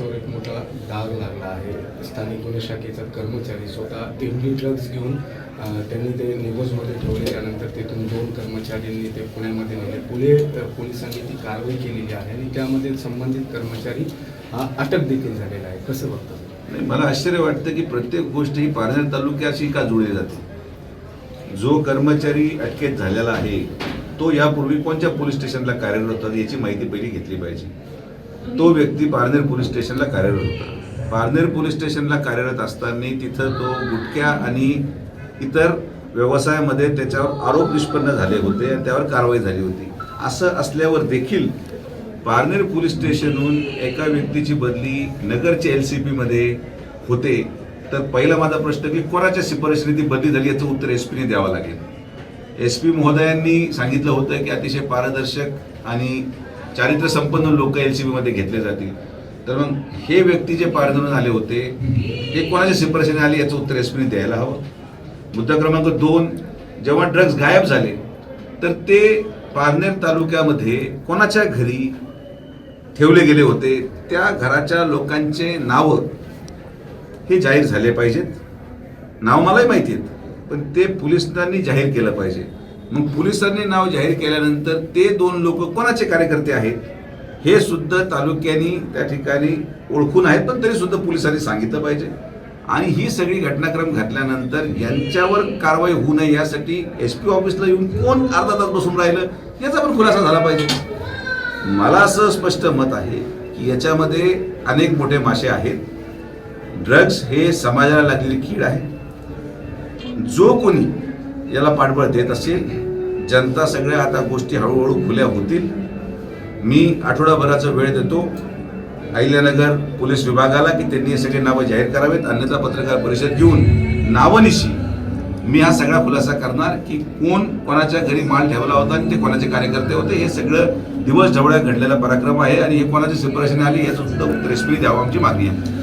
पोलिसावर एक मोठा डाग लागला आहे. स्थानिक गुन्हे शाखेचा कर्मचारी स्वतः तेवढी ड्रग्ज घेऊन त्यांनी ते निगोजमध्ये ठेवले. त्यानंतर तिथून दोन कर्मचाऱ्यांनी ते पुण्यामध्ये नेले. पुणे पोलिसांनी ती कारवाई केलेली आहे आणि त्यामध्ये संबंधित कर्मचारी हा अटक देखील झालेला आहे. कसं बघतं? मला आश्चर्य वाटतं की प्रत्येक गोष्ट ही पारनेर तालुक्याशी का जुळली जाते? जो कर्मचारी अटकेत झालेला आहे तो यापूर्वी कोणत्या पोलीस स्टेशनला कार्यरत होता याची माहिती पहिली घेतली पाहिजे. तो व्यक्ती पारनेर पोलीस स्टेशनला कार्यरत होता. पारनेर पोलीस स्टेशनला कार्यरत असताना तिथं तो गुटख्या आणि इतर व्यवसायामध्ये त्याच्यावर आरोप निष्पन्न झाले होते आणि त्यावर कारवाई झाली होती. असं असल्यावर देखील पारनेर पोलीस स्टेशनहून एका व्यक्तीची बदली नगरच्या एल सी पीमध्ये होते. तर पहिला माझा प्रश्न की कोणाच्या शिफारशीने ती बदली झाली याचं उत्तर एस पीने द्यावं लागेल. एस पी महोदयांनी सांगितलं होतं की अतिशय पारदर्शक आणि चारित्र्य संपन्न लोक एल सी बीमध्ये घेतले जातील. तर मग हे व्यक्ती जे पारदरून आले होते हे कोणाच्या शिफारशीने आले याचं उत्तर एसपीने द्यायला हवं. मुद्दा क्रमांक दोन जेव्हा ड्रग्ज गायब झाले तर ते पारनेर तालुक्यामध्ये कोणाच्या घरी ठेवले गेले होते त्या घराच्या लोकांचे नावं हे जाहीर झाले पाहिजेत. नाव मलाही माहिती आहेत पण ते पोलिसांनी जाहीर केलं पाहिजे. मग पोलिसांनी नाव जाहीर केल्यानंतर ते दोन लोक कोणाचे कार्यकर्ते आहेत हे सुद्धा तालुक्यानी त्या ठिकाणी ओळखून आहेत पण तरी सुद्धा पोलिसांनी सांगितलं पाहिजे. आणि ही सगळी घटनाक्रम घडल्यानंतर यांच्यावर कारवाई होऊ नये यासाठी एस पी ऑफिसला येऊन कोण अर्धा तास बसून राहिलं याचा पण खुलासा झाला पाहिजे. मला असं स्पष्ट मत आहे की याच्यामध्ये अनेक मोठे मासे आहेत. ड्रग्ज हे समाजाला लागलेली कीड आहे. जो कोणी याला पाठबळ देत असेल जनता सगळ्या आता गोष्टी हळूहळू खुल्या होतील. मी आठवडाभराचा वेळ देतो. अहिल्यानगर पोलीस विभागाला की त्यांनी हे सगळे नावं जाहीर करावेत. अन्यथा पत्रकार परिषद घेऊन नावनिशी मी हा सगळा खुलासा करणार की कोण कोणाच्या घरी माल ठेवला होता आणि ते कोणाचे कार्यकर्ते होते हे सगळं दिवस ढवळ्या घडलेला पराक्रम आहे आणि हे कोणाच्या शिफारशीने आली याचं सुद्धा उत्तर द्यावं आमची मागणी आहे.